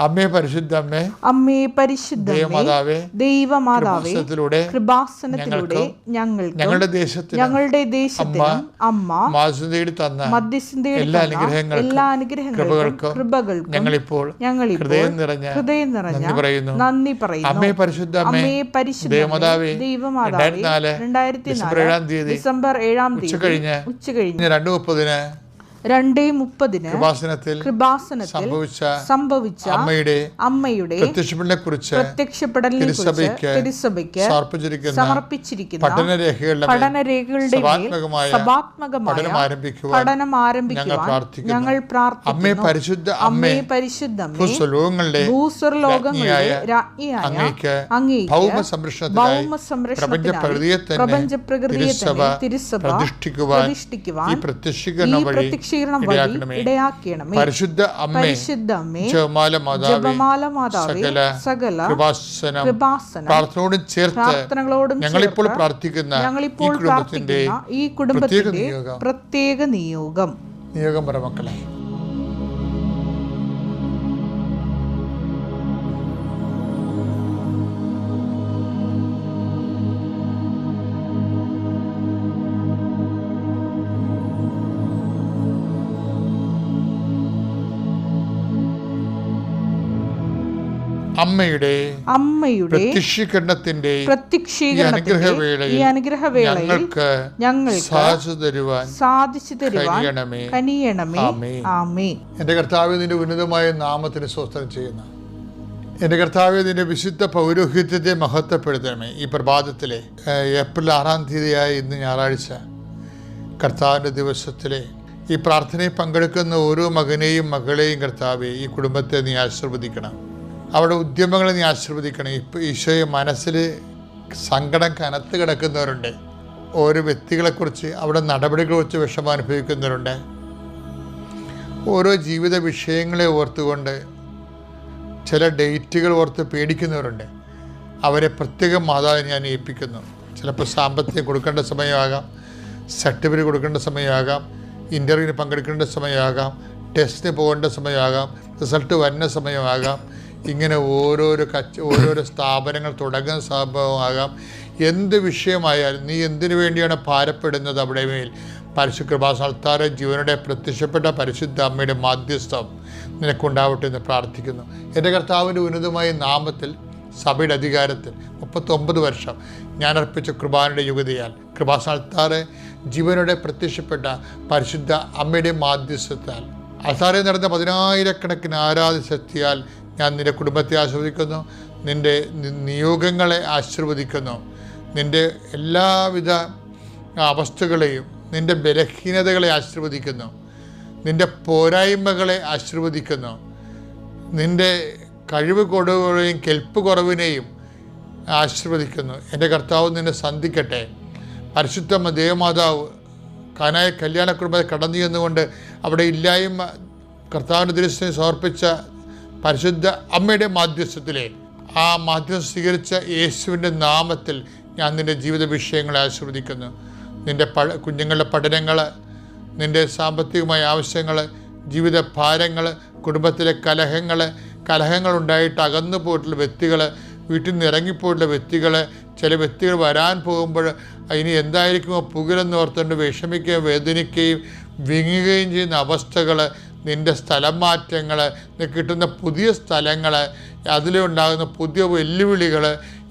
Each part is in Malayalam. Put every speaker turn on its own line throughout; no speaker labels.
അമ്മേ പരിശുദ്ധ അമ്മേ
അമ്മേ പരിശുദ്ധ
ദേവമാതാവേ
ദൈവമാതാവേ
കൃപാസനത്തിലൂടെ
ഞങ്ങൾ ഞങ്ങൾക്ക്
ഞങ്ങളുടെ ദേശത്തിന്
ഞങ്ങളുടെ ദേശത്തിൽ അമ്മ
മാസം തന്ന
മധ്യസ്ഥതയുടെ
എല്ലാ അനുഗ്രഹങ്ങളും
എല്ലാ അനുഗ്രഹങ്ങൾക്കും
കൃപകൾക്കും ഞങ്ങളിപ്പോൾ
ഞങ്ങളിപ്പോൾ
ഹൃദയം നിറഞ്ഞ
ഹൃദയം നിറഞ്ഞ
നന്ദി പറയുന്നു.
നന്ദി പറയുന്നു.
അമ്മേ പരിശുദ്ധ അമ്മേ
പരിശുദ്ധ
ദേവമാതാവേ
ദൈവമാതാവേ രണ്ടായിരത്തി
ഡിസംബർ ഏഴാം തീയതി
ഡിസംബർ ഏഴാം തീയതി ഉച്ച കഴിഞ്ഞ്
രണ്ട് രണ്ടു മുപ്പതിന്
രണ്ടേ മുപ്പതിന്
കൃപാസനത്തിൽ സംഭവിച്ച
സംഭവിച്ച
അമ്മയുടെ
അമ്മയുടെ
പ്രത്യക്ഷപ്പെടലിനെ കുറിച്ച്
പ്രത്യക്ഷപ്പെടലിനെ
തിരുസഭയ്ക്ക് സമർപ്പിച്ചിരിക്കുന്ന പഠനരേഖകളുടെ
പഠനരേഖകളുടെ
സഭാത്മകമായ പഠനം ആരംഭിക്കുവാൻ ഞങ്ങൾ പ്രാർത്ഥിക്കുന്നു.
അമ്മയെ
പരിശുദ്ധ
അമ്മേ
അമ്മേ
പരിശുദ്ധമേ
ഭൂസ്വലോകങ്ങളുടെ
ഭൂസ്വർലോകങ്ങളുടെ
രാജ്ഞിയായ അങ്ങേക്ക് ഭൗമ സംരക്ഷണത്തിനായി പ്രപഞ്ച പ്രകൃതിയെ തന്നെ തിരുസഭ പ്രതിഷ്ഠിക്കുവാൻ ഈ പ്രത്യക്ഷീകരണം വഴി
പ്രത്യക്ഷീകരണം വഴി
ഇടയാക്കണമേ. പരിശുദ്ധ അമ്മേ
പരിശുദ്ധ അമ്മേ
ജപമാല മാതാവേ സകല
സകല
കൃപാസനം
കൃപാസനം
പ്രാർത്ഥനയോടും ചേർത്ത്
പ്രാർത്ഥനകളോടും
ഞങ്ങളിപ്പോൾ പ്രാർത്ഥിക്കുന്ന ഈ
ഞങ്ങളിപ്പോൾ പ്രാർത്ഥിക്കുന്ന ഈ കുടുംബത്തിന്റെ പ്രത്യേക നിയോഗം.
നിയോഗം പറ മക്കളെ. അമ്മയുടെ
അമ്മയുടെ
പ്രത്യക്ഷീകരണത്തിന്റെ അനുഗ്രഹവേളയിൽ
ഈ അനുഗ്രഹവേളയിൽ
ഞങ്ങൾക്ക്
ഞങ്ങൾക്ക്
സാധിച്ചു തരുവാൻ
സാധിച്ചു തരുവാൻ കനിയണമേ. ആമേ
എന്റെ കർത്താവ് നിന്റെ ഉന്നതമായ നാമത്തിന് സ്വസ്ഥം ചെയ്യുന്ന. എന്റെ കർത്താവ് നിന്റെ വിശുദ്ധ പൗരോഹിത്യത്തെ മഹത്വപ്പെടുത്തണമേ. ഈ പ്രഭാതത്തിലെ ഏപ്രിൽ ആറാം തീയതിയായ ഇന്ന് ഞായറാഴ്ച കർത്താവിന്റെ ദിവസത്തിലെ ഈ പ്രാർത്ഥനയിൽ പങ്കെടുക്കുന്ന ഓരോ മകനെയും മകളെയും കർത്താവെ ഈ കുടുംബത്തെ നീ ആശീർവദിക്കണം. അവിടെ ഉദ്യമങ്ങളെ നീ ആശീർവദിക്കണം. ഇപ്പം ഈശോയെ മനസ്സിൽ സങ്കടം കനത്ത് കിടക്കുന്നവരുണ്ട്. ഓരോ വ്യക്തികളെക്കുറിച്ച് അവിടെ നടപടികളെക്കുറിച്ച് വിഷമം അനുഭവിക്കുന്നവരുണ്ട്. ഓരോ ജീവിത വിഷയങ്ങളെ ഓർത്തുകൊണ്ട് ചില ഡേറ്റുകൾ ഓർത്ത് പേടിക്കുന്നവരുണ്ട്. അവരെ പ്രത്യേകം മാതാവിനെ ഞാൻ ഏൽപ്പിക്കുന്നു. ചിലപ്പോൾ സാമ്പത്തികം കൊടുക്കേണ്ട സമയമാകാം സർട്ടിഫിക്കറ്റ് കൊടുക്കേണ്ട സമയമാകാം ഇന്റർവ്യൂവിന് പങ്കെടുക്കേണ്ട സമയമാകാം ടെസ്റ്റിന് പോകേണ്ട സമയമാകാം റിസൾട്ട് വരുന്ന സമയമാകാം. ഇങ്ങനെ ഓരോരോ കച്ച ഓരോരോ സ്ഥാപനങ്ങൾ തുടങ്ങുന്ന സംഭവമാകാം. എന്ത് വിഷയമായാലും നീ എന്തിനു വേണ്ടിയാണ് ഭാരപ്പെടുന്നത് അവിടെ മേൽ? പരിശു കൃപാസൽത്താര ജീവനുടെ പ്രത്യക്ഷപ്പെട്ട പരിശുദ്ധ അമ്മയുടെ മാധ്യസ്ഥം നിനക്കുണ്ടാവട്ടെ എന്ന് പ്രാർത്ഥിക്കുന്നു. എന്റെ കർത്താവിന്റെ ഉന്നതമായ നാമത്തിൽ സഭയുടെ അധികാരത്തിൽ മുപ്പത്തൊമ്പത് വർഷം ഞാൻ അർപ്പിച്ച കൃപാനയുടെ യുഗതയാൽ കൃപാസൽത്താറെ ജീവനോടെ പ്രത്യക്ഷപ്പെട്ട പരിശുദ്ധ അമ്മയുടെ മാധ്യസ്ഥത്താൽ. അസാറെ നടന്ന പതിനായിരക്കണക്കിന് ആരാധന ശക്തിയാൽ ഞാൻ നിന്റെ കുടുംബത്തെ ആശീർവദിക്കുന്നു നിന്റെ നിയോഗങ്ങളെ ആശീർവദിക്കുന്നു. നിന്റെ എല്ലാവിധ അവസ്ഥകളെയും നിന്റെ ബലഹീനതകളെ ആശീർവദിക്കുന്നു. നിന്റെ പോരായ്മകളെ ആശീർവദിക്കുന്നു. നിന്റെ കഴിവ് കുറവുകളെയും കെൽപ്പ് കുറവിനെയും ആശീർവദിക്കുന്നു. എന്റെ കർത്താവ് നിന്നെ സന്ധിക്കട്ടെ. പരിശുദ്ധമ്മ ദേവമാതാവ് കാനായ കല്യാണ കുടുംബത്തെ കടന്നു ചെന്നുകൊണ്ട് അവിടെ ഇല്ലായ്മ കർത്താവിന്റെ ദൃശ്യം സമർപ്പിച്ച പരിശുദ്ധ അമ്മയുടെ മാധ്യസ്ഥത്തിലെ ആ മാധ്യസ്ഥ സ്വീകരിച്ച യേശുവിന്റെ നാമത്തിൽ ഞാൻ നിന്റെ ജീവിത വിഷയങ്ങളെ ആശീർവദിക്കുന്നു. നിന്റെ പ കുഞ്ഞുങ്ങളുടെ പഠനങ്ങൾ നിന്റെ സാമ്പത്തികമായ ആവശ്യങ്ങൾ ജീവിത ഭാരങ്ങൾ കുടുംബത്തിലെ കലഹങ്ങൾ ഉണ്ടായിട്ട് അകന്നു പോയിട്ടുള്ള വ്യക്തികൾ വീട്ടിൽ നിന്ന് ഇറങ്ങിപ്പോയിട്ടുള്ള വ്യക്തികൾ ചില വ്യക്തികൾ വരാൻ പോകുമ്പോൾ ഇനി എന്തായിരിക്കുമോ പുകലെന്ന് ഓർത്തുകൊണ്ട് വിഷമിക്കുകയും വേദനിക്കുകയും വിങ്ങുകയും ചെയ്യുന്ന അവസ്ഥകൾ നിന്റെ സ്ഥലം മാറ്റങ്ങൾ കിട്ടുന്ന പുതിയ സ്ഥലങ്ങൾ അതിലുണ്ടാകുന്ന പുതിയ വെല്ലുവിളികൾ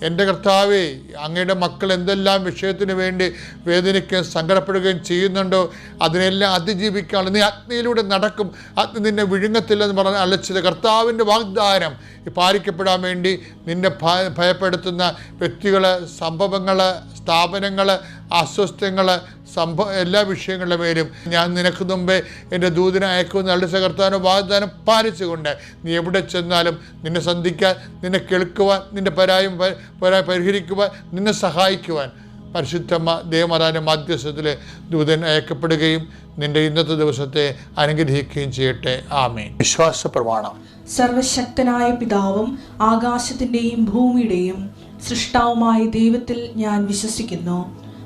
എന്റെ കർത്താവേ അങ്ങയുടെ മക്കൾ എന്തെല്ലാം വിഷയത്തിന് വേണ്ടി വേദനിക്കുകയും സങ്കടപ്പെടുകയും ചെയ്യുന്നുണ്ടോ അതിനെല്ലാം അതിജീവിക്കാനുള്ള നീ അഗ്നിയിലൂടെ നടക്കും. അഗ്നി നിന്നെ വിഴുങ്ങത്തില്ലെന്ന് പറഞ്ഞ് അലച്ചത് കർത്താവിന്റെ വാഗ്ദാനം. പാലിക്കപ്പെടാൻ വേണ്ടി നിന്നെ ഭയപ്പെടുത്തുന്ന വ്യക്തികൾ സംഭവങ്ങൾ സ്ഥാപനങ്ങൾ അസ്വസ്ഥങ്ങൾ സംഭവ എല്ലാ വിഷയങ്ങളുടെ മേലും ഞാൻ നിനക്ക് മുമ്പേ എന്റെ ദൂതനെ അയക്കുമെന്ന് അളുടെ സകർത്താനോ വാഗ്ദാനം പാലിച്ചുകൊണ്ട് നീ എവിടെ ചെന്നാലും നിന്നെ സന്ധിക്കാൻ നിന്നെ കേൾക്കുവാൻ നിന്റെ പരായും പരാ പരിഹരിക്കുവാൻ നിന്നെ സഹായിക്കുവാൻ പരിശുദ്ധമ്മ ദേവമാതാവിന്റെ മധ്യസ്ഥത്തിൽ ദൂതൻ അയക്കപ്പെടുകയും നിന്റെ ഇന്നത്തെ ദിവസത്തെ അനുഗ്രഹിക്കുകയും ചെയ്യട്ടെ. ആമേ വിശ്വാസ പ്രമാണം.
സർവശക്തനായ പിതാവും ആകാശത്തിന്റെയും ഭൂമിയുടെയും സൃഷ്ടാവുമായ ദൈവത്തിൽ ഞാൻ വിശ്വസിക്കുന്നു.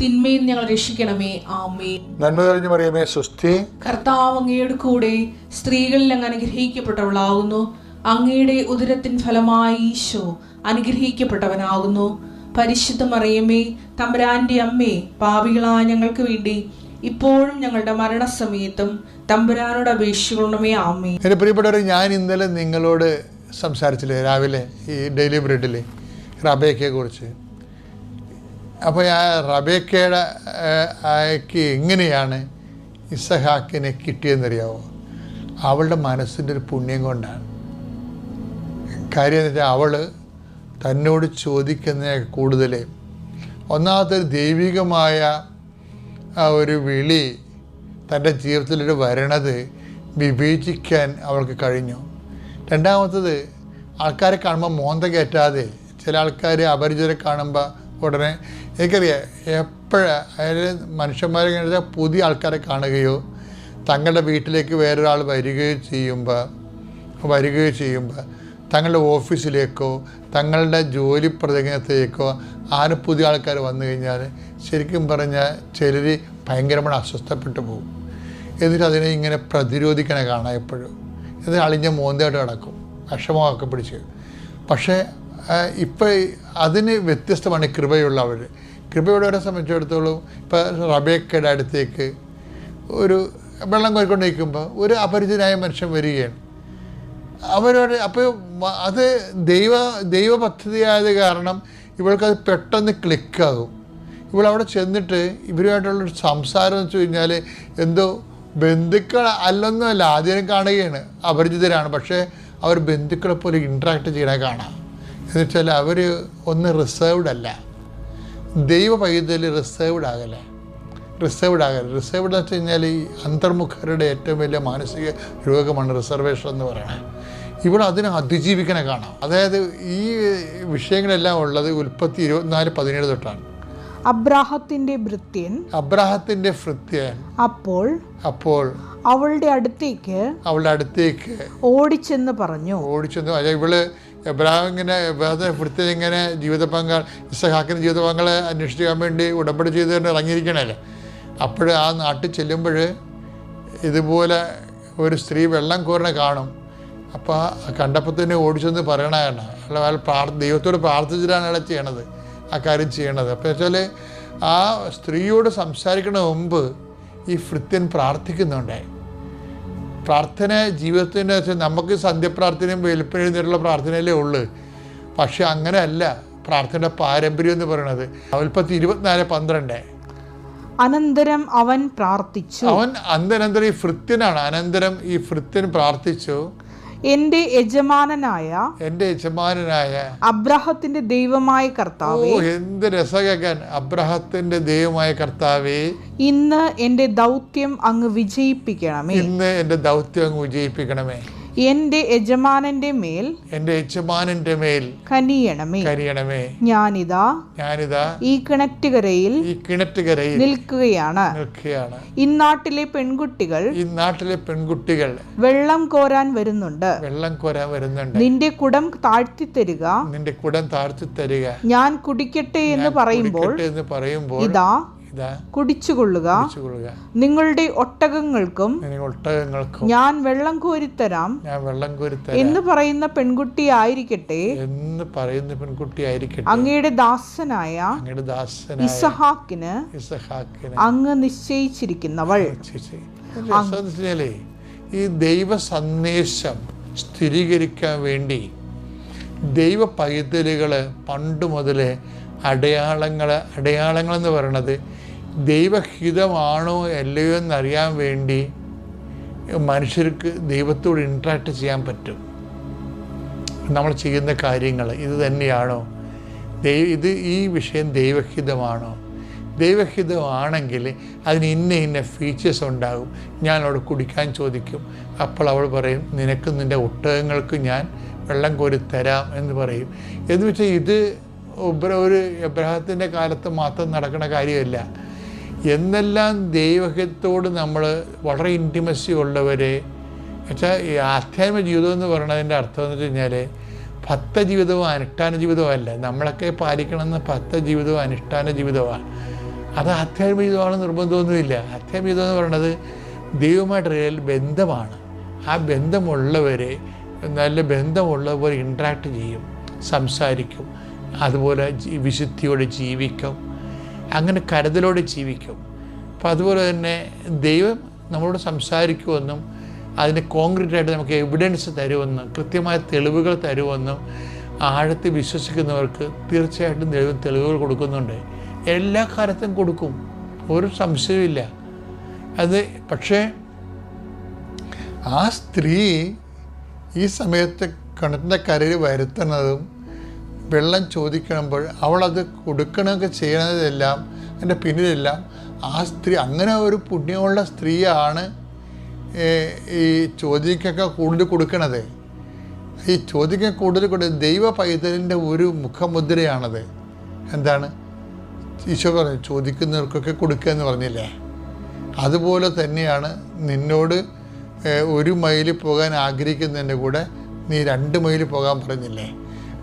തിന്മയിൽ ഞങ്ങൾ രക്ഷിക്കണമേ. ആമേ
നന്മ തെളിഞ്ഞു മറിയമേ സുസ്ഥി
കർത്താവ് അങ്ങയുടെ കൂടെ സ്ത്രീകളിൽ അങ്ങ് അനുഗ്രഹിക്കപ്പെട്ടവളാകുന്നു. അങ്ങയുടെ ഉദരത്തിൻ ഫലമായി ഈശോ അനുഗ്രഹിക്കപ്പെട്ടവനാകുന്നു. പരിശുദ്ധ മറിയമേ തമ്പുരാന്റെ അമ്മേ പാപികളായ ഞങ്ങൾക്ക് വേണ്ടി ഇപ്പോഴും ഞങ്ങളുടെ മരണസമയത്തും തമ്പുരാനോട് അപേക്ഷിക്കണമേ. ആമേ
എന്റെ പ്രിയപ്പെട്ടവരെ ഞാൻ ഇന്നലെ നിങ്ങളോട് സംസാരിച്ചില്ലേ രാവിലെ ഈ ഡെയിലി ബ്രെഡിലെ റബയൊക്കെ കുറിച്ച് അപ്പോൾ ആ റബേക്കയുടെ അയക്ക് എങ്ങനെയാണ് ഇസഹാക്കിനെ കിട്ടിയെന്നറിയാവോ? അവളുടെ മനസ്സിന്റെ ഒരു പുണ്യം കൊണ്ടാണ്. കാര്യം എന്ന് വെച്ചാൽ അവൾ തന്നോട് ചോദിക്കുന്ന കൂടുതൽ. ഒന്നാമത്തെ ദൈവികമായ ആ ഒരു വിളി തന്റെ ജീവിതത്തിലൊരു വരണത് വിവേചിക്കാൻ അവൾക്ക് കഴിഞ്ഞു. രണ്ടാമത്തത് ആൾക്കാരെ കാണുമ്പോൾ മോന്ത കയറ്റാതെ ചില ആൾക്കാർ അപരിചിതരെ കാണുമ്പോൾ ഉടനെ എനിക്കറിയാം എപ്പോഴാണ് അതായത് മനുഷ്യന്മാരെ കഴിഞ്ഞാൽ പുതിയ ആൾക്കാരെ കാണുകയോ തങ്ങളുടെ വീട്ടിലേക്ക് വേറൊരാൾ വരികയോ ചെയ്യുമ്പോൾ വരികയോ ചെയ്യുമ്പോൾ തങ്ങളുടെ ഓഫീസിലേക്കോ തങ്ങളുടെ ജോലി പ്രദേശത്തേക്കോ ആരും പുതിയ ആൾക്കാർ വന്നു കഴിഞ്ഞാൽ ശരിക്കും പറഞ്ഞാൽ ചിലർ ഭയങ്കരമായി അസ്വസ്ഥപ്പെട്ടു പോകും. എന്നിട്ട് അതിനെ ഇങ്ങനെ പ്രതിരോധിക്കണേ കാണാം എപ്പോഴും. എന്നിട്ട് അളിഞ്ഞ മോന്തയായിട്ട് കിടക്കും വിഷമമൊക്കെ പിടിച്ച് പക്ഷേ ഇപ്പോൾ അതിന് വ്യത്യസ്തമാണ് കൃപയുള്ളവർ കൃപയുള്ളവരെ സംബന്ധിച്ചിടത്തോളം ഇപ്പോൾ റബേക്കയുടെ അടുത്തേക്ക് ഒരു വെള്ളം കോരിക്കൊണ്ടിരിക്കുമ്പോൾ ഒരു അപരിചിതനായ മനുഷ്യൻ വരികയാണ്. അവരോട് അപ്പോൾ അത് ദൈവ ദൈവ പദ്ധതിയായത് കാരണം ഇവൾക്കത് പെട്ടെന്ന് ക്ലിക്കാകും. ഇവൾ അവിടെ ചെന്നിട്ട് ഇവരുമായിട്ടുള്ളൊരു സംസാരം എന്ന് വെച്ച് കഴിഞ്ഞാൽ എന്തോ ബന്ധുക്കൾ അല്ലൊന്നുമല്ല ആദ്യം കാണുകയാണ്. അപരിചിതരാണ് പക്ഷേ അവർ ബന്ധുക്കളെ പോലെ ഇൻട്രാക്ട് ചെയ്യണേ കാണാം. എന്ന് വെച്ചാൽ അവർ ഒന്ന് റിസർവ്ഡ് അല്ല. ദൈവ പൈതൽ റിസർവ്ഡ് ആകല. റിസർവ്ഡ് ആകല. റിസർവ്ഡ് എന്ന് വെച്ച് കഴിഞ്ഞാൽ ഈ അന്തർമുഖരുടെ ഏറ്റവും വലിയ മാനസിക രോഗമാണ് റിസർവേഷൻ എന്ന് പറയുന്നത് ഇവിടെ അതിനെ അതിജീവിക്കണ കാണാം. അതായത് ഈ വിഷയങ്ങളെല്ലാം ഉള്ളത് ഉൽപ്പത്തി ഇരുപത്തിനാല് പതിനേഴ് തൊട്ടാണ്.
അബ്രാഹത്തിന്റെ ഭൃത്യൻ.
അബ്രാഹത്തിന്റെ ഭൃത്യൻ.
അപ്പോൾ
അപ്പോൾ
അവളുടെ അടുത്തേക്ക്
അവളുടെ അടുത്തേക്ക്
ഓടിച്ചെന്ന് പറഞ്ഞു.
ഓടിച്ചെന്ന് ഇവൾ എബ്രാഹിം ഇങ്ങനെ വേറെ വൃത്തി ഇങ്ങനെ ജീവിത പങ്കാൾ ഇസഹാക്കിന്റെ ജീവിത പങ്കാളെ അന്വേഷിക്കാൻ വേണ്ടി ഉടമ്പടി ചെയ്തുകൊണ്ട് ഇറങ്ങിയിരിക്കണല്ലേ? അപ്പോൾ ആ നാട്ടിൽ ചെല്ലുമ്പോൾ ഇതുപോലെ ഒരു സ്ത്രീ വെള്ളം കോരണ കാണും. അപ്പോൾ കണ്ടപ്പോൾ തന്നെ ഓടിച്ചെന്ന് പറയണതാണ് അല്ല അയാൾ പ്രാർത്ഥ ദൈവത്തോട് പ്രാർത്ഥിച്ചിട്ടാണ് അയാൾ ചെയ്യണത് ആ കാര്യം ചെയ്യണത്. അപ്പോൾ വെച്ചാൽ ആ സ്ത്രീയോട് സംസാരിക്കുന്ന മുമ്പ് ഈ ഭൃത്യൻ പ്രാർത്ഥിക്കുന്നുണ്ടായി. പ്രാർത്ഥന ജീവിതത്തിന്റെ വെച്ചാൽ നമുക്ക് സന്ധ്യപ്രാർത്ഥനയും വെളുപ്പിനെഴുന്നേറ്റുള്ള പ്രാർത്ഥനയിലേ ഉള്ളൂ. പക്ഷെ അങ്ങനെയല്ല. പ്രാർത്ഥനയുടെ പാരമ്പര്യം എന്ന് പറയുന്നത്. അവൽപ്പത്തി ഇരുപത്തിനാല് പന്ത്രണ്ട്.
അനന്തരം അവൻ പ്രാർത്ഥിച്ചു.
അവൻ അന്തരന്തരം ഈ ഭൃത്യനാണ്. അനന്തരം ഈ ഭൃത്യൻ പ്രാർത്ഥിച്ചു.
എന്റെ യജമാനനായ
എന്റെ യജമാനനായ
അബ്രഹത്തിന്റെ ദൈവമായ കർത്താവേ
എന്ത് രസകൻ അബ്രഹത്തിന്റെ ദൈവമായ കർത്താവേ
ഇന്ന് എന്റെ ദൗത്യം അങ്ങ് വിജയിപ്പിക്കണമേ.
ഇന്ന് എന്റെ ദൗത്യം അങ്ങ് വിജയിപ്പിക്കണമേ.
എന്റെ യജമാനന്റെ മേൽ
എന്റെ യജമാനന്റെ മേൽ
കനിയണമേ.
കനിയണമേ.
ഞാനിതാ
ഞാനിതാ
ഈ കിണറ്റുകരയിൽ
ഈ കിണറ്റുകരയിൽ
നിൽക്കുകയാണ്.
നിൽക്കുകയാണ്.
ഇന്നാട്ടിലെ പെൺകുട്ടികൾ
ഇന്നാട്ടിലെ നാട്ടിലെ പെൺകുട്ടികൾ
വെള്ളം കോരാൻ വരുന്നുണ്ട്.
വെള്ളം കോരാൻ വരുന്നുണ്ട്.
നിന്റെ കുടം താഴ്ത്തി തരിക.
നിന്റെ കുടം താഴ്ത്തി തരിക.
ഞാൻ കുടിക്കട്ടെ എന്ന് പറയുമ്പോൾ
എന്ന് പറയുമ്പോൾ
ഇതാ കുടിച്ചുകൊള്ളുക. നിങ്ങളുടെ ഒട്ടകങ്ങൾക്കും
ഒട്ടകങ്ങൾക്കും
ഞാൻ വെള്ളം കോരിത്തരാം.
ഞാൻ വെള്ളം കോരിത്തരാം.
എന്ന് പറയുന്ന പെൺകുട്ടി ആയിരിക്കട്ടെ.
എന്ന് പറയുന്ന പെൺകുട്ടി ആയിരിക്കട്ടെ.
അങ്ങയുടെ ദാസനായ
അങ്ങയുടെ ദാസനായ
ഇസഹാക്കിന്
ഇസഹാക്കിനെ
അങ്ങ് നിശ്ചയിച്ചിരിക്കുന്നവൾ.
ഈ ദൈവ സന്ദേശം സ്ഥിരീകരിക്കാൻ വേണ്ടി ദൈവ പൈതലുകൾ പണ്ട് മുതലേ അടയാളങ്ങൾ അടയാളങ്ങൾ എന്ന് പറയണത് ദൈവഹിതമാണോ അല്ലയോ എന്നറിയാൻ വേണ്ടി മനുഷ്യർക്ക് ദൈവത്തോട് ഇൻട്രാക്ട് ചെയ്യാൻ പറ്റും. നമ്മൾ ചെയ്യുന്ന കാര്യങ്ങൾ ഇത് തന്നെയാണോ? ദൈവ ഇത് ഈ വിഷയം ദൈവഹിതമാണോ? ദൈവഹിതമാണെങ്കിൽ അതിന് ഇന്ന ഇന്ന ഫീച്ചേഴ്സ് ഉണ്ടാകും. ഞാൻ അവിടെ കുടിക്കാൻ ചോദിക്കും. അപ്പോൾ അവൾ പറയും നിനക്കും നിന്റെ ഒട്ടകങ്ങൾക്ക് ഞാൻ വെള്ളം കോരി തരാം എന്ന് പറയും. എന്ന് വെച്ചാൽ ഇത് ഒരു എബ്രഹത്തിന്റെ കാലത്ത് മാത്രം നടക്കുന്ന കാര്യമല്ല. എന്നെല്ലാം ദൈവഹിതത്തോട് നമ്മൾ വളരെ ഇന്റിമസി ഉള്ളവരെ. വെച്ചാൽ ഈ ആധ്യാത്മിക ജീവിതം എന്ന് പറയുന്നതിന്റെ അർത്ഥം എന്ന് വെച്ച് കഴിഞ്ഞാൽ ഭക്ത ജീവിതവും അനുഷ്ഠാന ജീവിതവും അല്ല. നമ്മളൊക്കെ പാലിക്കണമെന്ന ഭക്ത ജീവിതവും അനുഷ്ഠാന ജീവിതമാണ് അത് ആധ്യാത്മിക ജീവിതമാണ് നിർബന്ധമൊന്നുമില്ല. ആധ്യാത്മിക ജീവിതം എന്ന് പറയുന്നത് ദൈവമായിട്ട് ബന്ധമാണ്. ആ ബന്ധമുള്ളവരെ നല്ല ബന്ധമുള്ളവർ ഇൻട്രാക്ട് ചെയ്യും സംസാരിക്കും അതുപോലെ വിശുദ്ധിയോടെ ജീവിക്കും. അങ്ങനെ കരുതലോടെ ജീവിക്കും. അപ്പം അതുപോലെ തന്നെ ദൈവം നമ്മളോട് സംസാരിക്കുമെന്നും അതിന് കോൺക്രീറ്റ് ആയിട്ട് നമുക്ക് എവിഡൻസ് തരുമെന്നും കൃത്യമായ തെളിവുകൾ തരുമെന്നും ആഴത്തിൽ വിശ്വസിക്കുന്നവർക്ക് തീർച്ചയായിട്ടും ദൈവം തെളിവുകൾ കൊടുക്കുന്നുണ്ട്. എല്ലാ കാലത്തും കൊടുക്കും. ഒരു സംശയമില്ല അത് പക്ഷേ ആ സ്ത്രീ ഈ സമയത്ത് കിണറ്റിന്റെ കരയിൽ വരുത്തുന്നതും വെള്ളം ചോദിക്കുമ്പോൾ അവളത് കൊടുക്കണമൊക്കെ ചെയ്യണതെല്ലാം എന്റെ പിന്നിലെല്ലാം ആ സ്ത്രീ അങ്ങനെ ഒരു പുണ്യമുള്ള സ്ത്രീയാണ് ഈ ചോദ്യക്കൊക്കെ കൂടുതൽ കൊടുക്കണത്. ഈ ചോദ്യം കൂടുതൽ കൊടുക്കുന്നത് ദൈവ പൈതലിന്റെ ഒരു മുഖമുദ്രയാണത്. എന്താണ്? ഈശോ പറഞ്ഞു ചോദിക്കുന്നവർക്കൊക്കെ കൊടുക്കുക എന്ന് പറഞ്ഞില്ലേ? അതുപോലെ തന്നെയാണ് നിന്നോട് ഒരു മൈൽ പോകാൻ ആഗ്രഹിക്കുന്നതിന്റെ കൂടെ നീ രണ്ട് മൈൽ പോകാൻ പറഞ്ഞില്ലേ?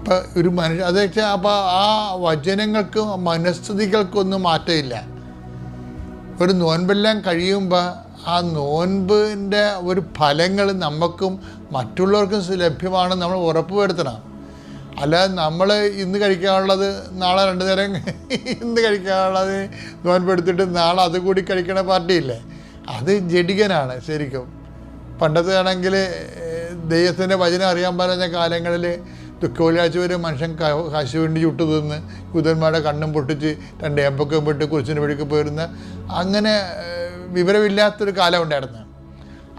അപ്പം ഒരു മനുഷ്യ അത് വെച്ചാൽ അപ്പോൾ ആ വചനങ്ങൾക്കും മനസ്ഥിതികൾക്കൊന്നും മാറ്റമില്ല. ഒരു നോൻപെല്ലാം കഴിയുമ്പോൾ ആ നോൻപിന്റെ ഒരു ഫലങ്ങൾ നമുക്കും മറ്റുള്ളവർക്കും ലഭ്യമാണ് നമ്മൾ ഉറപ്പ് വരുത്തണം. അല്ലാതെ നമ്മൾ ഇന്ന് കഴിക്കാനുള്ളത് നാളെ രണ്ട് നേരം ഇന്ന് കഴിക്കാനുള്ളത് നോൻപെടുത്തിട്ട് നാളെ അത് കൂടി കഴിക്കണ പാർട്ടിയില്ലേ? അത് ജഡികനാണ് ശരിക്കും. പണ്ടത്തെ ആണെങ്കിൽ ദൈവത്തിന്റെ വചനം അറിയാൻ പറഞ്ഞ കാലങ്ങളിൽ ദുഃഖവെള്ളിയാഴ്ച വരെ മനുഷ്യൻ കാശ് വേണ്ടി ചുട്ടു തിന്ന് കുതിരന്മാരുടെ കണ്ണും പൊട്ടിച്ച് രണ്ട് ഏമ്പൊക്കെ പെട്ട് കുരിശിന്റെ വഴിക്ക് പോയിരുന്ന അങ്ങനെ വിവരമില്ലാത്തൊരു കാലം ഉണ്ടായിരുന്നു.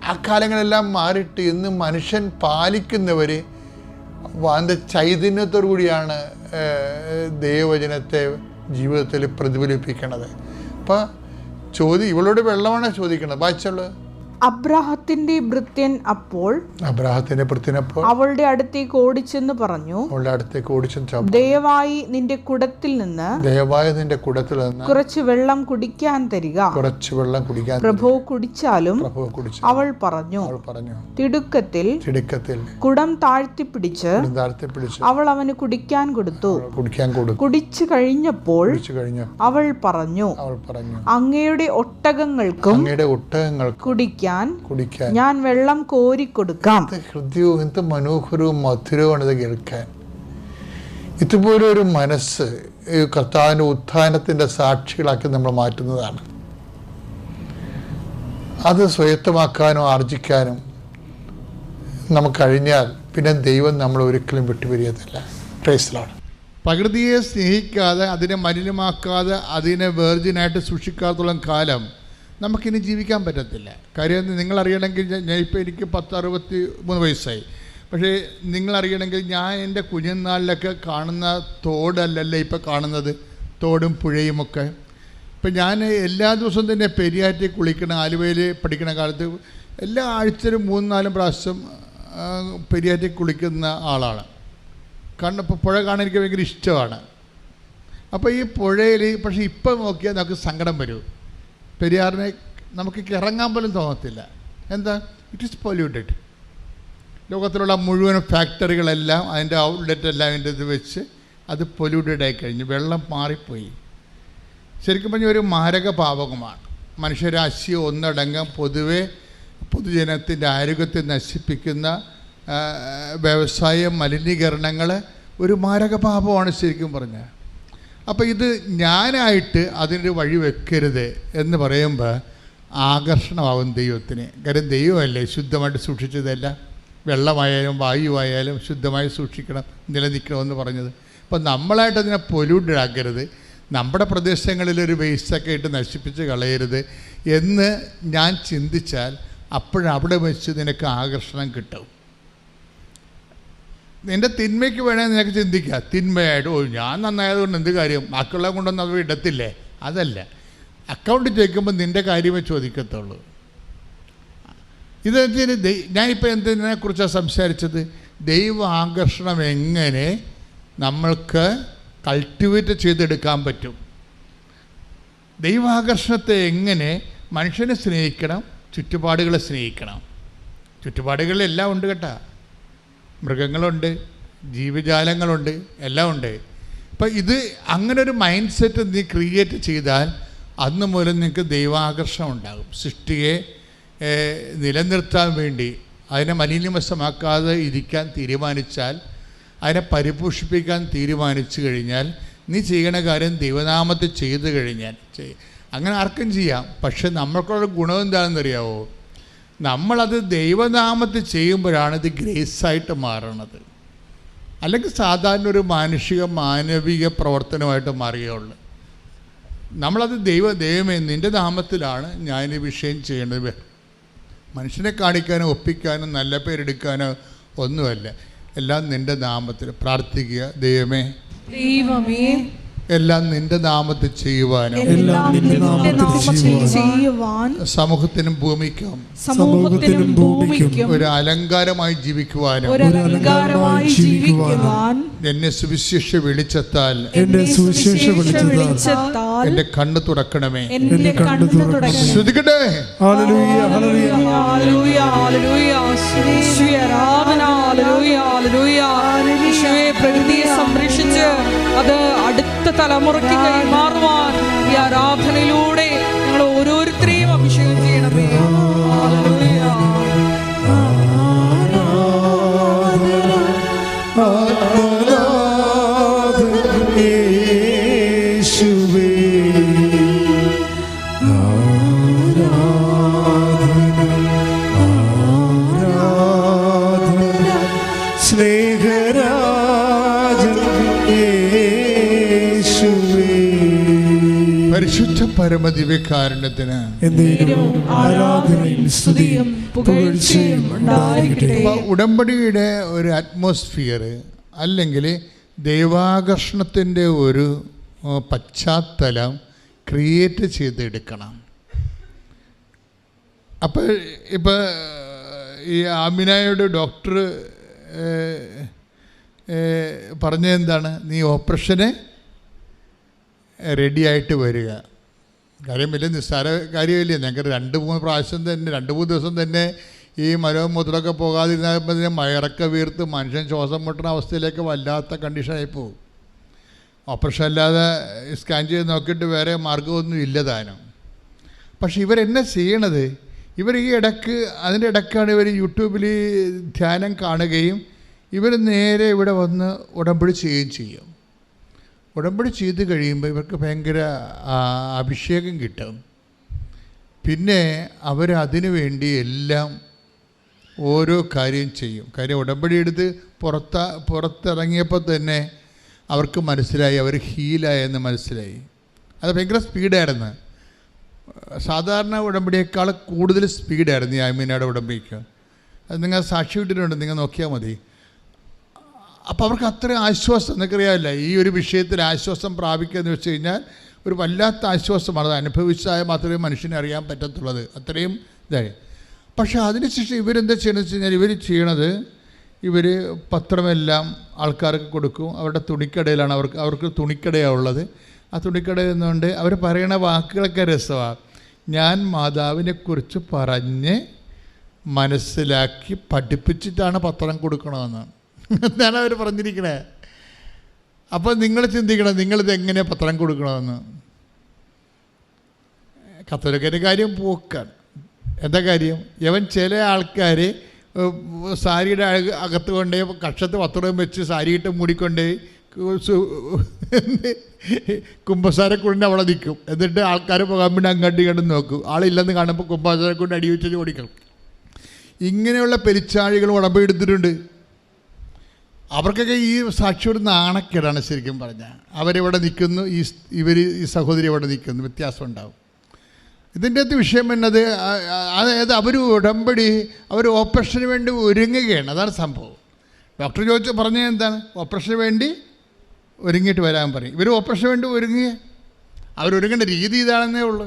ആ കാലങ്ങളെല്ലാം മാറിയിട്ട് ഇന്ന് മനുഷ്യൻ പാലിക്കുന്നവർ അതിന്റെ ചൈതന്യത്തോടു കൂടിയാണ് ദൈവവചനത്തെ ജീവിതത്തിൽ പ്രതിഫലിപ്പിക്കണത്. അപ്പോൾ ചോദ്യം ഇവളോട് വെള്ളമാണ് ചോദിക്കുന്നത് വായിച്ചുള്ളത്
അബ്രാഹത്തിന്റെ ഭൃത്യൻ അപ്പോൾ
അബ്രാഹത്തിന്റെ ഭൃത്യൻ അപ്പോൾ
അവളുടെ അടുത്തേക്ക് ഓടിച്ചെന്ന് പറഞ്ഞു.
അവളുടെ അടുത്തേക്ക് ഓടിച്ചെന്ന്
ദയവായി നിന്റെ കുടത്തിൽ നിന്ന്
ദയവായി നിന്റെ കുടത്തിൽ നിന്ന്
കുറച്ച് വെള്ളം കുടിക്കാൻ തരിക.
കുറച്ച് വെള്ളം കുടിക്കാൻ
പ്രഭു കുടിച്ചാലും
പ്രഭു കുടിച്ചു
അവൾ പറഞ്ഞു
അവൾ പറഞ്ഞു
തിടുക്കത്തിൽ
തിടുക്കത്തിൽ
കുടം താഴ്ത്തി പിടിച്ച്
താഴ്ത്തി പിടിച്ച്
അവൾ അവന് കുടിക്കാൻ കൊടുത്തു.
കുടിക്കാൻ കൊടുത്തു.
കുടിച്ചു കഴിഞ്ഞപ്പോൾ
കുടിച്ചു കഴിഞ്ഞു
അവൾ പറഞ്ഞു
അവൾ പറഞ്ഞു
അങ്ങയുടെ ഒട്ടകങ്ങൾക്കും
അങ്ങയുടെ ഒട്ടകങ്ങൾ കുടിക്കാൻ
കുടിക്കാൻ.
കുടിക്കാൻ.
ഞാൻ വെള്ളം കോരി
കൊടുക്കാം. ഹൃദ്യവും എന്ത് മനോഹരവും മധുരവുമാണ് ഇത് കേൾക്കാൻ. ഇതുപോലെ ഒരു മനസ്സ് ഈ കർത്താവിന്റെ ഉത്ഥാനത്തിന്റെ സാക്ഷികളാക്കി നമ്മൾ മാറ്റുന്നതാണ്. അത് സ്വയത്തമാക്കാനും ആർജിക്കാനും നമുക്ക് കഴിഞ്ഞാൽ പിന്നെ ദൈവം നമ്മൾ ഒരിക്കലും വിട്ടുപിരിയത്തില്ല. ട്രേസിലാണ് പ്രകൃതിയെ സ്നേഹിക്കാതെ അതിനെ മലിനമാക്കാതെ അതിനെ വേർജിനായിട്ട് സൂക്ഷിക്കാത്തോളം കാലം നമുക്കിനി ജീവിക്കാൻ പറ്റത്തില്ല. കാര്യം നിങ്ങളറിയണമെങ്കിൽ ഞാൻ- ഇപ്പോൾ എനിക്ക് പത്ത് അറുപത്തി മൂന്ന് വയസ്സായി. പക്ഷേ നിങ്ങളറിയണമെങ്കിൽ ഞാൻ എന്റെ കുഞ്ഞുനാളിലൊക്കെ കാണുന്ന തോടല്ലല്ലേ ഇപ്പോൾ കാണുന്നത്? തോടും പുഴയുമൊക്കെ ഇപ്പം ഞാൻ എല്ലാ ദിവസവും തന്നെ പെരിയാറ്റി കുളിക്കണ ആലുവയിൽ പഠിക്കണ കാലത്ത് എല്ലാ ആഴ്ചയിലും മൂന്ന് നാലും പ്രാവശ്യം പെരിയാറ്റി കുളിക്കുന്ന ആളാണ്. കാരണം ഇപ്പോൾ പുഴ കാണാൻ എനിക്ക് ഭയങ്കര ഇഷ്ടമാണ്. അപ്പോൾ ഈ പുഴയിൽ പക്ഷേ ഇപ്പം നോക്കിയാൽ നമുക്ക് സങ്കടം വരും. പെരിയാറിനെ നമുക്ക് ഇറങ്ങാൻ പോലും തോന്നത്തില്ല. എന്താ? ഇറ്റ് ഈസ് പൊല്യൂട്ടഡ് ലോകത്തിലുള്ള മുഴുവൻ ഫാക്ടറികളെല്ലാം അതിന്റെ ഔട്ട്ലെറ്റ് എല്ലാം അതിന്റെ ഇത് വെച്ച് അത് പൊല്യൂട്ടഡ് ആയി കഴിഞ്ഞു. വെള്ളം മാറിപ്പോയി.
ശരിക്കും പറഞ്ഞാൽ ഒരു മാരക പാവകമാണ് മനുഷ്യരാശി ഒന്നടങ്കം പൊതുവെ പൊതുജനത്തിന്റെ ആരോഗ്യത്തെ നശിപ്പിക്കുന്ന വ്യവസായ മലിനീകരണങ്ങൾ ഒരു മാരക പാപമാണ് ശരിക്കും പറഞ്ഞാൽ അപ്പോൾ ഇത് ഞാനായിട്ട് അതിനൊരു വഴി വെക്കരുത് എന്ന് പറയുമ്പോൾ ആകർഷണമാകും ദൈവത്തിന്. കാര്യം ദൈവമല്ലേ ശുദ്ധമായിട്ട് സൂക്ഷിച്ചതല്ല. വെള്ളമായാലും വായുവായാലും ശുദ്ധമായി സൂക്ഷിക്കണം നിലനിൽക്കണമെന്ന് പറഞ്ഞത്. അപ്പോൾ നമ്മളായിട്ട് അതിനെ പൊല്യൂട്ടഡ് ആക്കരുത്. നമ്മുടെ പ്രദേശങ്ങളിൽ ഒരു വേസ്റ്റൊക്കെ ഇട്ട് നശിപ്പിച്ച് കളയരുത് എന്ന് ഞാൻ ചിന്തിച്ചാൽ അപ്പോഴവിടെ വെച്ച് നിനക്ക് ആകർഷണം കിട്ടും. നിന്റെ തിന്മയ്ക്ക് വേണേൽ നിനക്ക് ചിന്തിക്കുക തിന്മയായിട്ട് ഓ ഞാൻ നന്നായതുകൊണ്ട് എന്ത് കാര്യം? ബാക്കിയുള്ളത് കൊണ്ടൊന്നും അത് ഇടത്തില്ലേ അതല്ല. അക്കൗണ്ട് ചോദിക്കുമ്പോൾ നിന്റെ കാര്യമേ ചോദിക്കത്തുള്ളൂ. ഇത് ഞാനിപ്പോൾ എന്തിനെ കുറിച്ചാണ് സംസാരിച്ചത്? ദൈവ ആകർഷണം എങ്ങനെ നമ്മൾക്ക് കൾട്ടിവേറ്റ് ചെയ്തെടുക്കാൻ പറ്റും? ദൈവാകർഷണത്തെ എങ്ങനെ മനുഷ്യനെ സ്നേഹിക്കണം? ചുറ്റുപാടുകളെ സ്നേഹിക്കണം. ചുറ്റുപാടുകളിലെല്ലാം ഉണ്ട് കേട്ടാ. മൃഗങ്ങളുണ്ട് ജീവജാലങ്ങളുണ്ട് എല്ലാം ഉണ്ട് അപ്പം ഇത് അങ്ങനെ ഒരു മൈൻഡ് സെറ്റ് നീ ക്രിയേറ്റ് ചെയ്താൽ അന്ന് മുതൽ നിങ്ങൾക്ക് ദൈവാകർഷണം ഉണ്ടാകും. സൃഷ്ടിയെ നിലനിർത്താൻ വേണ്ടി അതിനെ മലിനവശമാക്കാതെ ഇരിക്കാൻ തീരുമാനിച്ചാൽ അതിനെ പരിപോഷിപ്പിക്കാൻ തീരുമാനിച്ചു കഴിഞ്ഞാൽ നീ ചെയ്യണ കാര്യം ദൈവനാമത്തിൽ ചെയ്തു കഴിഞ്ഞാൽ അങ്ങനെ ആർക്കും ചെയ്യാം. പക്ഷെ നമ്മൾക്കുള്ള ഗുണം എന്താണെന്നറിയാവോ? നമ്മളത് ദൈവനാമത്തിൽ ചെയ്യുമ്പോഴാണ് ഇത് ഗ്രേസായിട്ട് മാറണത്. അല്ലെങ്കിൽ സാധാരണ ഒരു മാനുഷിക മാനവിക പ്രവർത്തനമായിട്ട് മാറുകയുള്ളു നമ്മളത് ദൈവ ദൈവമേ നിന്റെ നാമത്തിലാണ് ഞാൻ ഈ വിഷയം ചെയ്യേണ്ടത് മനുഷ്യനെ കാണിക്കാനോ ഒപ്പിക്കാനോ നല്ല പേരെടുക്കാനോ ഒന്നുമല്ല. എല്ലാം നിന്റെ നാമത്തിൽ പ്രാർത്ഥിക്കുക. ദൈവമേ.
ദൈവമേ
എല്ലാം നിന്റെ നാമത്തിൽ ചെയ്യുവാനും.
എല്ലാം നിന്റെ നാമത്തിൽ ചെയ്യുവാൻ
സമൂഹത്തിനും ഭൂമിക്കും.
സമൂഹത്തിനും ഭൂമിക്കും
ഒരു അലങ്കാരമായി ജീവിക്കുവാനും.
ഒരു അലങ്കാരമായി ജീവിക്കുവാൻ
എന്നെ സുവിശേഷ വിളിച്ചെത്താൽ
എന്റെ സുവിശേഷ വെളിച്ചത്താൽ
എന്റെ കണ്ണ് തുറക്കണമേ.
എന്റെ കണ്ണു തുടങ്ങി
ശ്രദ്ധിക്കട്ടെ.
ഹല്ലേലൂയ ഹല്ലേലൂയ.
ഹല്ലേലൂയ, ഹല്ലേലൂയ. യേശുവേ, ആരാധന, ഹല്ലേലൂയ, ഹല്ലേലൂയ. ഈശോയെ പ്രകൃതിയെ സംരക്ഷിച്ച്. അത് അടുത്ത തലമുറയ്ക്ക് കൈമാറുവാൻ ഈ ആരാധനയിലൂടെ നിങ്ങൾ ഓരോരുത്തരെയും അഭിഷേകം ചെയ്യണമേ.
പരമദിവ്യകാരുണ്യത്തിന് ഉടമ്പടിയുടെ ഒരു അറ്റ്മോസ്ഫിയർ അല്ലെങ്കിൽ ദൈവാകർഷണത്തിന്റെ ഒരു പശ്ചാത്തലം ക്രിയേറ്റ് ചെയ്തെടുക്കണം. അപ്പോൾ ഇപ്പോൾ ഈ ആമിനായുടെ ഡോക്ടർ പറഞ്ഞെന്താണ് എന്താണ്? നീ ഓപ്പറേഷന് റെഡിയായിട്ട് വരിക. കാര്യം വലിയ നിസ്സാര കാര്യമില്ല? ഞങ്ങൾക്ക് രണ്ട് മൂന്ന് പ്രാവശ്യം തന്നെ രണ്ട് മൂന്ന് ദിവസം തന്നെ ഈ മരവും മുതലൊക്കെ പോകാതിരുന്നപ്പോൾ മയറൊക്കെ വീർത്ത് മനുഷ്യൻ ശ്വാസം മുട്ടുന്ന അവസ്ഥയിലേക്ക് വല്ലാത്ത കണ്ടീഷനായി പോകും. ഓപ്പറേഷൻ അല്ലാതെ സ്കാൻ ചെയ്ത് നോക്കിയിട്ട് വേറെ മാർഗമൊന്നും ഇല്ല താനും. പക്ഷെ ഇവരെന്നെ ചെയ്യണത്? ഇവർ ഈ ഇടയ്ക്ക് അതിന്റെ ഇടക്കാണ് ഇവർ യൂട്യൂബിൽ ധ്യാനം കാണുകയും ഇവർ നേരെ ഇവിടെ വന്ന് ഉടമ്പടി ചെയ്യുകയും ചെയ്യും. ഉടമ്പടി ചെയ്ത് കഴിയുമ്പോൾ ഇവർക്ക് ഭയങ്കര അഭിഷേകം കിട്ടും. പിന്നെ അവർ അതിനു വേണ്ടി എല്ലാം ഓരോ കാര്യം ചെയ്യും. കാര്യം ഉടമ്പടി എടുത്ത് പുറത്ത പുറത്തിറങ്ങിയപ്പോൾ തന്നെ അവർക്ക് മനസ്സിലായി അവർ ഹീലായെന്ന് മനസ്സിലായി. അത് ഭയങ്കര സ്പീഡായിരുന്നു. സാധാരണ ഉടമ്പടിയേക്കാൾ കൂടുതൽ സ്പീഡായിരുന്നു ഈ ആമീനയുടെ ഉടമ്പടിക്ക്. അത് നിങ്ങൾ സാക്ഷി വിട്ടിട്ടുണ്ട് നിങ്ങൾ നോക്കിയാൽ മതി. അപ്പോൾ അവർക്ക് അത്ര ആശ്വാസം നിങ്ങൾക്കറിയാമല്ല ഈ ഒരു വിഷയത്തിൽ ആശ്വാസം പ്രാപിക്കുക എന്ന് വെച്ച് കഴിഞ്ഞാൽ ഒരു വല്ലാത്ത ആശ്വാസമാണ് അത് അനുഭവിച്ചാൽ മാത്രമേ മനുഷ്യനെ അറിയാൻ പറ്റത്തുള്ളത്. അത്രയും ഇതായി. പക്ഷേ അതിനുശേഷം ഇവരെന്താ ചെയ്യണമെന്ന് വെച്ച് കഴിഞ്ഞാൽ ഇവർ ചെയ്യണത് ഇവർ പത്രമെല്ലാം ആൾക്കാർക്ക് കൊടുക്കും. അവരുടെ തുണിക്കടയിലാണ് അവർക്ക് അവർക്ക് തുണിക്കടയാണ് ഉള്ളത്. ആ തുണിക്കടയിൽ നിന്നുകൊണ്ട് അവർ പറയണ വാക്കുകളൊക്കെ രസമാണ് ഞാൻ മാതാവിനെക്കുറിച്ച് പറഞ്ഞ് മനസ്സിലാക്കി പഠിപ്പിച്ചിട്ടാണ് പത്രം കൊടുക്കണമെന്ന് എന്നാണ് അവർ പറഞ്ഞിരിക്കണേ. അപ്പോൾ നിങ്ങൾ ചിന്തിക്കണം നിങ്ങളിത് എങ്ങനെ പത്രം കൊടുക്കണമെന്ന് കത്തോലിക്കന്റെ കാര്യം പോക്കാണ്. എന്താ കാര്യം? ഇവൻ ചില ആൾക്കാർ സാരിയുടെ അക- അകത്ത് കൊണ്ടേ കക്ഷത്ത് പത്രം വെച്ച് സാരിയിട്ട് മൂടിക്കൊണ്ട് കുമ്പസാരക്കുണ്ടിന്റെ അവിടെ നിൽക്കും. എന്നിട്ട് ആൾക്കാർ പോകാൻ വേണ്ടി അങ്ങോട്ട് കണ്ട് നോക്കും. ആളില്ലെന്ന് കാണുമ്പോൾ കുമ്പസാരക്കുണ്ട് അടിവെച്ചത് ഓടിക്കണം ഇങ്ങനെയുള്ള പെരിച്ചാഴികൾ ഉടമ്പ് എടുത്തിട്ടുണ്ട്. അവർക്കൊക്കെ ഈ സാക്ഷിയോട് നാണക്കേടാണ് ശരിക്കും പറഞ്ഞാൽ അവരിവിടെ നിൽക്കുന്നു ഈ ഇവർ ഈ സഹോദരി ഇവിടെ നിൽക്കുന്നു വ്യത്യാസം ഉണ്ടാവും. ഇതിന്റെ അകത്ത് വിഷയം എന്നത് അതായത് അവർ ഉടമ്പടി അവർ ഓപ്പറേഷന് വേണ്ടി ഒരുങ്ങുകയാണ്. അതാണ് സംഭവം. ഡോക്ടർ ചോദിച്ചു പറഞ്ഞത് എന്താണ്? ഓപ്പറേഷന് വേണ്ടി ഒരുങ്ങിയിട്ട് വരാൻ പറയും. ഇവർ ഓപ്പറേഷന് വേണ്ടി ഒരുങ്ങുക അവരൊരുങ്ങേണ്ട രീതി ഇതാണെന്നേ ഉള്ളൂ.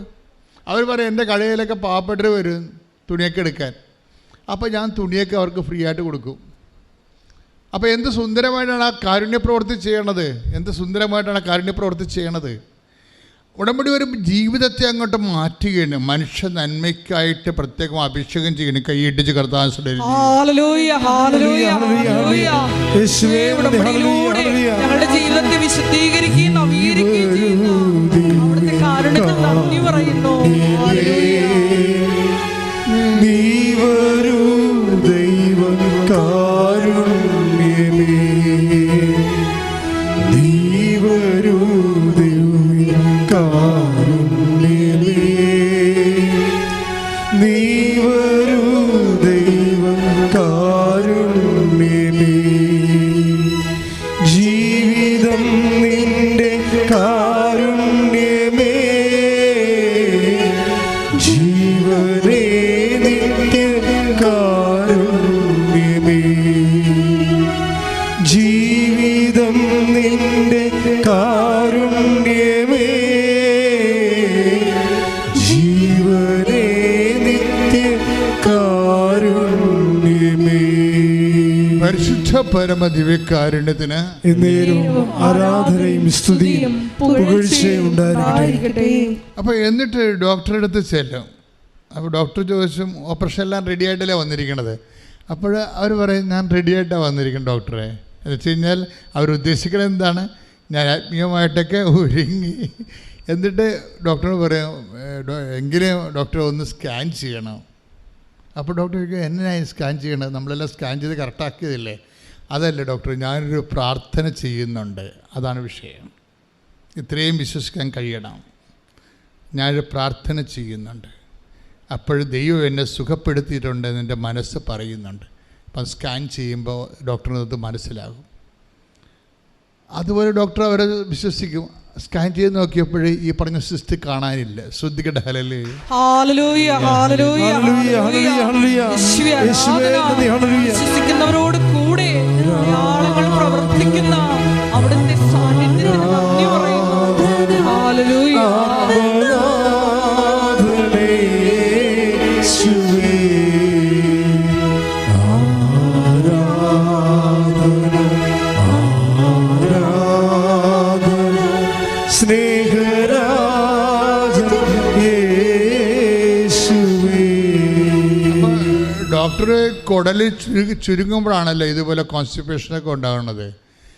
അവർ പറയും എന്റെ കടയിലൊക്കെ പാവപ്പെട്ടവർ വരും തുണിയൊക്കെ എടുക്കാൻ. അപ്പോൾ ഞാൻ തുണിയൊക്കെ അവർക്ക് ഫ്രീ ആയിട്ട് കൊടുക്കും. അപ്പോൾ എന്ത് സുന്ദരമായിട്ടാണ് ആ കാരുണ്യപ്രവർത്തി ചെയ്യണത്? എന്ത് സുന്ദരമായിട്ടാണ് ആ കാരുണ്യപ്രവർത്തി ചെയ്യണത്? ഉടമ്പടി ഒരു ജീവിതത്തെ അങ്ങോട്ട് മാറ്റുകയാണ്. മനുഷ്യ നന്മയ്ക്കായിട്ട് പ്രത്യേകം അഭിഷേകം ചെയ്യണം. കൈയിട്ടിച്ച്
ഹല്ലേലൂയ.
ഞങ്ങളുടെ ജീവിതത്തെ വിശുദ്ധീകരിക്കുകയും
കാരുണ്യമേ
പരിശുദ്ധ പരമ ദിവ്യകാരുണ്യത്തിന്
എന്നേരവും ആരാധനയും സ്തുതിയും പുകഴ്ചയും ഉണ്ടായിരിക്കട്ടെ.
അപ്പോൾ എന്നിട്ട് ഡോക്ടറെ അടുത്ത് ചെല്ലും. അപ്പോൾ ഡോക്ടർ ചോദിച്ചും ഓപ്പറേഷൻ എല്ലാം റെഡി ആയിട്ടല്ലേ വന്നിരിക്കണത്? അപ്പോൾ അവർ പറയും ഞാൻ റെഡി ആയിട്ടാണ് വന്നിരിക്കുന്നത് ഡോക്ടറെ. എന്ന് വെച്ച് കഴിഞ്ഞാൽ അവരുദ്ദേശിക്കുന്നത് എന്താണ്? ഞാൻ ആത്മീയമായിട്ടൊക്കെ ഒരുങ്ങി. എന്നിട്ട് ഡോക്ടറോട് പറയും എങ്കിലും ഡോക്ടറെ ഒന്ന് സ്കാൻ ചെയ്യണം. അപ്പോൾ ഡോക്ടർ ചോദിക്കും എന്നെയാണ് സ്കാൻ ചെയ്യണത്? നമ്മളെല്ലാം സ്കാൻ ചെയ്ത് കറക്റ്റാക്കിയതില്ലേ അതല്ല ഡോക്ടർ ഞാനൊരു പ്രാർത്ഥന ചെയ്യുന്നുണ്ട്. അതാണ് വിഷയം. ഇത്രയും വിശ്വസിക്കാൻ കഴിയണം. ഞാനൊരു പ്രാർത്ഥന ചെയ്യുന്നുണ്ട്. അപ്പോൾ ദൈവം എന്നെ സുഖപ്പെടുത്തിയിട്ടുണ്ടെന്ന് എന്റെ മനസ്സ് പറയുന്നുണ്ട്. അപ്പം സ്കാൻ ചെയ്യുമ്പോൾ ഡോക്ടറിനത് മനസ്സിലാകും. അതുപോലെ ഡോക്ടർ അവരെ വിശ്വസിക്കും. സ്കാൻ ചെയ്ത് നോക്കിയപ്പോൾ ഈ പറഞ്ഞ സിസ്റ്റ് കാണാനില്ല. ശ്രദ്ധിക്കട്ടെ ഹലല്ലേ കുടൽ ചുരു ചുരുങ്ങുമ്പോഴാണല്ലോ ഇതുപോലെ കോൺസ്റ്റിപ്പേഷനൊക്കെ ഉണ്ടാകുന്നത്.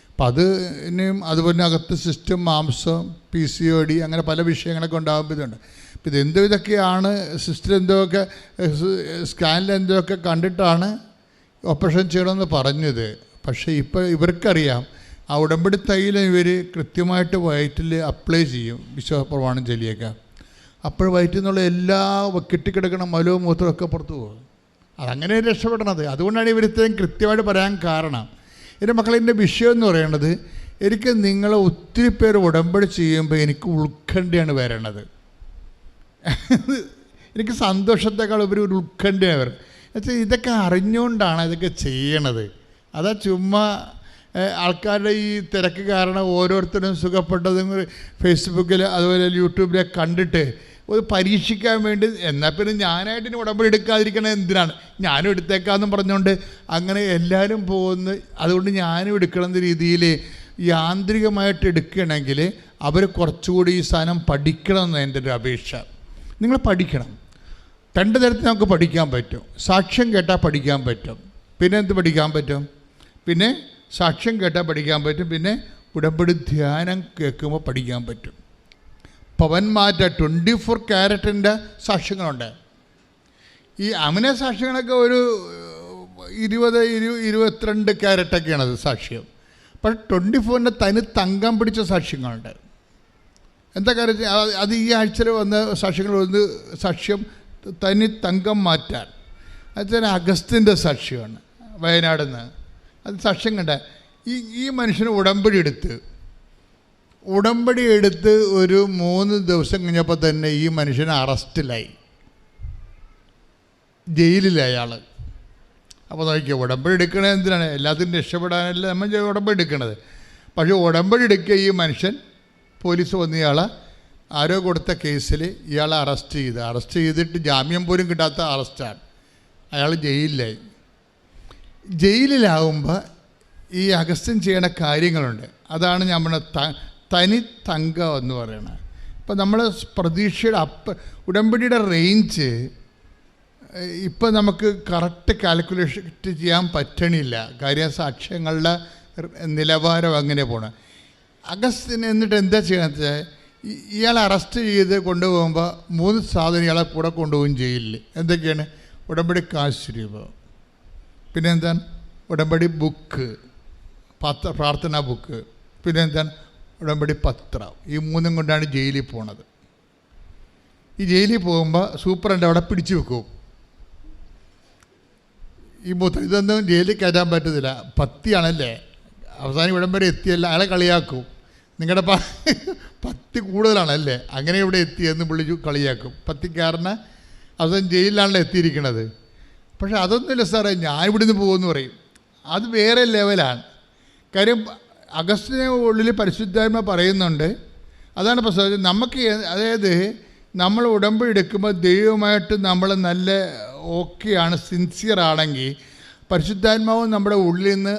അപ്പം അത് ഇനിയും അതുപോലെ അകത്ത് സിസ്റ്റം മാംസം പി സി ഒ ഡി അങ്ങനെ പല വിഷയങ്ങളൊക്കെ ഉണ്ടാകുമ്പോൾ ഇതുണ്ട്. അപ്പം ഇത് എന്തോ ഇതൊക്കെയാണ് സിസ്റ്റർ എന്തൊക്കെ സ്കാനിൽ എന്തൊക്കെ കണ്ടിട്ടാണ് ഓപ്പറേഷൻ ചെയ്യണമെന്ന് പറഞ്ഞത്. പക്ഷേ ഇപ്പോൾ ഇവർക്കറിയാം ആ ഉടമ്പടി തൈലം ഇവർ കൃത്യമായിട്ട് വയറ്റിൽ അപ്ലൈ ചെയ്യും വിശ്വാസപ്രമാണം ചെല്ലിയേക്കാം അപ്പോൾ വയറ്റിൽ നിന്നുള്ള എല്ലാ കെട്ടിക്കിടക്കണ മലവും മൂത്രമൊക്കെ പുറത്തു പോകും. അതങ്ങനെ രക്ഷപ്പെടണത്. അതുകൊണ്ടാണ് ഇവർ ഇത്രയും കൃത്യമായിട്ട് പറയാൻ കാരണം. എന്റെ മക്കളെ എന്റെ വിഷയം എന്ന് പറയുന്നത് എനിക്ക് നിങ്ങളെ ഒത്തിരി പേര് ഉടമ്പടി ചെയ്യുമ്പോൾ എനിക്ക് ഉത്കണ്ഠയാണ് വരണത്. എനിക്ക് സന്തോഷത്തെക്കാൾ ഉപരി ഒരു ഉത്കണ്ഠയാണ് വരുന്നത് എന്നുവെച്ചാൽ ഇതൊക്കെ അറിഞ്ഞുകൊണ്ടാണ് ഇതൊക്കെ ചെയ്യണത്. അതാ ചുമ്മാ ആൾക്കാരുടെ ഈ തിരക്ക് കാരണം ഓരോരുത്തരും സുഖപ്പെട്ടതും ഫേസ്ബുക്കിൽ അതുപോലെ യൂട്യൂബിലൊക്കെ കണ്ടിട്ട് പരീക്ഷിക്കാൻ വേണ്ടി എന്നാൽ പിന്നെ ഞാനായിട്ട് ഇനി ഉടമ്പടി എടുക്കാതിരിക്കണത് എന്തിനാണ്? ഞാനും എടുത്തേക്കാന്നും പറഞ്ഞുകൊണ്ട് അങ്ങനെ എല്ലാവരും പോകുന്ന അതുകൊണ്ട് ഞാനും എടുക്കണം എന്ന രീതിയിൽ യാന്ത്രികമായിട്ട് എടുക്കണമെങ്കിൽ അവർ കുറച്ചുകൂടി ഈ സാധനം പഠിക്കണം എന്ന് എന്റെ ഒരു അപേക്ഷ. നിങ്ങൾ പഠിക്കണം. രണ്ട് തരത്തിൽ നമുക്ക് പഠിക്കാൻ പറ്റും. സാക്ഷ്യം കേട്ടാൽ പഠിക്കാൻ പറ്റും. പിന്നെ എന്ത് പഠിക്കാൻ പറ്റും? പിന്നെ സാക്ഷ്യം കേട്ടാൽ പഠിക്കാൻ പറ്റും. പിന്നെ ഉടമ്പടി ധ്യാനം കേൾക്കുമ്പോൾ പഠിക്കാൻ പറ്റും. പവൻ മാറ്റ ട്വന്റി ഫോർ ക്യാരറ്റിന്റെ സാക്ഷ്യങ്ങളുണ്ട്. ഈ അമിന സാക്ഷ്യങ്ങളൊക്കെ ഒരു ഇരുപത് ഇരു ഇരുപത്തിരണ്ട് ക്യാരറ്റൊക്കെയാണത് സാക്ഷ്യം. പക്ഷെ ട്വന്റി ഫോറിന്റെ തനി തങ്കം പിടിച്ച സാക്ഷ്യങ്ങളുണ്ട്. എന്താ കാര്യം? അത് ഈ ആഴ്ചയിൽ വന്ന സാക്ഷ്യങ്ങൾ വന്ന് സാക്ഷ്യം തനി തങ്കം മാറ്റാൻ. തന്നെ അഗസ്തിന്റെ സാക്ഷ്യമാണ് വയനാട് നിന്ന് അത് സാക്ഷ്യം കണ്ട ഈ ഈ മനുഷ്യന് ഉടമ്പടി എടുത്ത് ഉടമ്പടി എടുത്ത് ഒരു മൂന്ന് ദിവസം കഴിഞ്ഞപ്പോൾ തന്നെ ഈ മനുഷ്യൻ അറസ്റ്റിലായി. ജയിലിലായി അയാൾ അപ്പോൾ നോക്കിയോ ഉടമ്പടി എടുക്കണത് എന്തിനാണ്? എല്ലാത്തിനും രക്ഷപ്പെടാനല്ല നമ്മൾ ഉടമ്പടി എടുക്കണത്. പക്ഷേ ഉടമ്പടി എടുക്കുക ഈ മനുഷ്യൻ പോലീസ് വന്ന് ഇയാളെ ആരോ കൊടുത്ത കേസിൽ ഇയാളെ അറസ്റ്റ് ചെയ്ത്. അറസ്റ്റ് ചെയ്തിട്ട് ജാമ്യം പോലും കിട്ടാത്ത അറസ്റ്റാണ്. അയാൾ ജയിലിലായി. ജയിലിലാവുമ്പോൾ ഈ അഗസ്ത്യൻ ചെയ്യണ കാര്യങ്ങളുണ്ട്. അതാണ് നമ്മൾ ത തനി തങ്കം എന്ന് പറയണ. ഇപ്പം നമ്മൾ പ്രതീക്ഷയുടെ അപ്പ ഉടമ്പടിയുടെ റേഞ്ച് ഇപ്പം നമുക്ക് കറക്റ്റ് കാൽക്കുലേഷൻ ചെയ്യാൻ പറ്റണില്ല. കാര്യ സാക്ഷ്യങ്ങളുടെ നിലവാരം അങ്ങനെ പോണം. അഗസ്റ്റിന് എന്നിട്ട് എന്താ ചെയ്യണത്? ഇയാളെ അറസ്റ്റ് ചെയ്ത് കൊണ്ടുപോകുമ്പോൾ മൂന്ന് സാധനം ഇയാളെ കൂടെ കൊണ്ടുപോകും ചെയ്യില്ല? എന്തൊക്കെയാണ്? ഉടമ്പടി കാശ് രൂപ പിന്നെന്താണ്? ഉടമ്പടി ബുക്ക് പത്ര പ്രാർത്ഥനാ ബുക്ക് പിന്നെ എന്താണ് ഉടമ്പടി പത്രം. ഈ മൂന്നും കൊണ്ടാണ് ജയിലിൽ പോണത്. ഈ ജയിലിൽ പോകുമ്പോൾ സൂപ്രണ്ട് അവിടെ പിടിച്ചു വെക്കും. ഈ മൂത്ത ഇതൊന്നും ജയിലിൽ കയറ്റാൻ പറ്റത്തില്ല. പത്തിയാണല്ലേ? അവസാനം ഇവിടം വരെ എത്തിയല്ല. അയാളെ കളിയാക്കും. നിങ്ങളുടെ പ പത്തി കൂടുതലാണല്ലേ? അങ്ങനെ ഇവിടെ എത്തിയെന്ന് പുള്ളി കളിയാക്കും. പത്തിക്കാരന് അവസാനം ജയിലിലാണല്ലോ എത്തിയിരിക്കുന്നത് പക്ഷെ അതൊന്നുമില്ല സാറേ. ഞാൻ ഇവിടുന്ന് പോകുമെന്ന് പറയും. അത് വേറെ ലെവലാണ്. കാര്യം അഗസ്റ്റിന് ഉള്ളിൽ പരിശുദ്ധാത്മ പറയുന്നുണ്ട്. അതാണ് പ്രശ്നം നമുക്ക് അതായത് നമ്മൾ ഉടമ്പടി എടുക്കുമ്പോൾ ദൈവമായിട്ട് നമ്മൾ നല്ല ഓക്കെയാണ് സിൻസിയർ ആണെങ്കിൽ പരിശുദ്ധാത്മാവ് നമ്മുടെ ഉള്ളിൽ നിന്ന്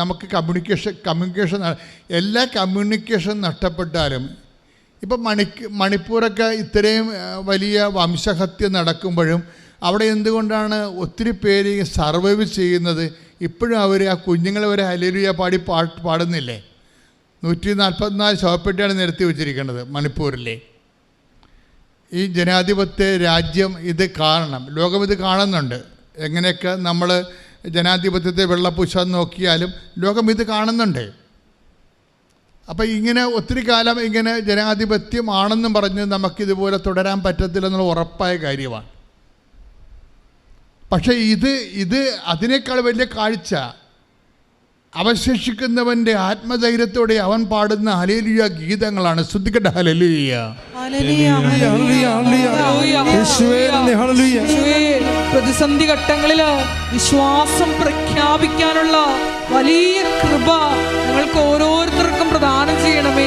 നമുക്ക് കമ്മ്യൂണിക്കേഷൻ കമ്മ്യൂണിക്കേഷൻ എല്ലാ കമ്മ്യൂണിക്കേഷൻ നഷ്ടപ്പെട്ടാലും ഇപ്പം മണിക്ക് മണിപ്പൂരൊക്കെ ഇത്രയും വലിയ വംശഹത്യ നടക്കുമ്പോഴും അവിടെ എന്തുകൊണ്ടാണ് ഒത്തിരി പേര് സർവൈവ് ചെയ്യുന്നത്? ഇപ്പോഴും അവർ ആ കുഞ്ഞുങ്ങളെ ഒരു ഹലേലുയ പാടി പാട്ട് പാടുന്നില്ലേ? നൂറ്റി നാൽപ്പത്തിനാല് ശവപ്പെട്ടിയാണ് നിരത്തി വെച്ചിരിക്കുന്നത് മണിപ്പൂരിലെ. ഈ ജനാധിപത്യ രാജ്യം ഇത് കാണണം. ലോകം ഇത് കാണുന്നുണ്ട്. എങ്ങനെയൊക്കെ നമ്മൾ ജനാധിപത്യത്തെ വെള്ളപ്പുശ നോക്കിയാലും ലോകം ഇത് കാണുന്നുണ്ട്. അപ്പം ഇങ്ങനെ ഒത്തിരി കാലം ഇങ്ങനെ ജനാധിപത്യമാണെന്നും പറഞ്ഞ് നമുക്കിതുപോലെ തുടരാൻ പറ്റത്തില്ലെന്നുള്ള ഉറപ്പായ കാര്യമാണ്. പക്ഷേ ഇത് ഇത് അതിനേക്കാൾ വലിയ കാഴ്ച. അവശേഷിക്കുന്നവന്റെ ആത്മധൈര്യത്തോടെ അവൻ പാടുന്ന ഹലേലിയ ഗീതങ്ങളാണ്. ശ്രദ്ധിക്കട്ടെ ഹലലിയ
പ്രതിസന്ധി ഘട്ടങ്ങളിൽ വിശ്വാസം പ്രഖ്യാപിക്കാനുള്ള വലിയ കൃപ നിങ്ങൾക്ക് ഓരോരുത്തർക്കും പ്രദാനം ചെയ്യണമേ.